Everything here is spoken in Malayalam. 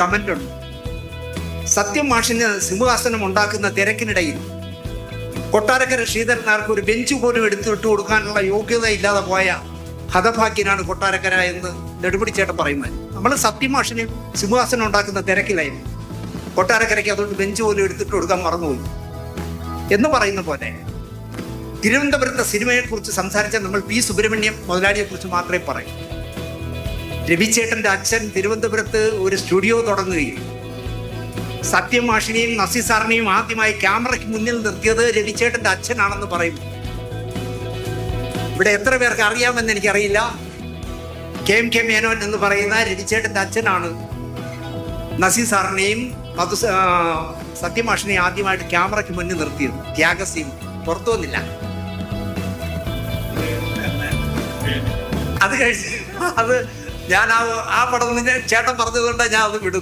കമന്റ് ഉണ്ട് സത്യം മാഷിന് സിംഹാസനം ഉണ്ടാക്കുന്ന തിരക്കിനിടയിൽ കൊട്ടാരക്കര ശ്രീധരനാർക്ക് ഒരു ബെഞ്ച് പോലും എടുത്തിട്ട് കൊടുക്കാനുള്ള യോഗ്യത ഇല്ലാതെ പോയ ഹതഭാഗ്യനാണ് കൊട്ടാരക്കര എന്ന് നെടുപിടി ചേട്ടൻ പറയുന്നത്. നമ്മൾ സത്യം മാഷിന് സിംഹാസനം ഉണ്ടാക്കുന്ന തിരക്കിലായിരുന്നു. കൊട്ടാരക്കരയ്ക്ക് അതുകൊണ്ട് ബെഞ്ച് പോലും എടുത്തിട്ട് കൊടുക്കാൻ മറന്നുപോയി. എന്ന് പറയുന്ന പോലെ തിരുവനന്തപുരത്തെ സിനിമയെക്കുറിച്ച് സംസാരിച്ചാൽ നമ്മൾ പി സുബ്രഹ്മണ്യം മുതലാളിയെക്കുറിച്ച് മാത്രമേ പറയൂ. രവിചേട്ടന്റെ അച്ഛൻ തിരുവനന്തപുരത്ത് ഒരു സ്റ്റുഡിയോ തുടങ്ങുകയും സത്യം മാഷിനെയും നസി സാറിനെയും ആദ്യമായി ക്യാമറയ്ക്ക് മുന്നിൽ നിർത്തിയത് രവിചേട്ടന്റെ അച്ഛനാണെന്ന് പറയും. ഇവിടെ എത്ര പേർക്ക് അറിയാമെന്ന് എനിക്കറിയില്ല. കെ എം കെ മേനോൻ എന്ന് പറയുന്ന രവിചേട്ടന്റെ അച്ഛനാണ് നസി സാറിനെയും മധു സത്യമാഷിനെയും ആദ്യമായിട്ട് ക്യാമറയ്ക്ക് മുന്നിൽ നിർത്തിയത്. ത്യാഗസീം പുറത്തു വന്നില്ല. അത് കഴിച്ച് അത് ഞാൻ ആ ആ പടം ചേട്ടൻ പറഞ്ഞതുകൊണ്ടാണ് ഞാൻ അത് വിടും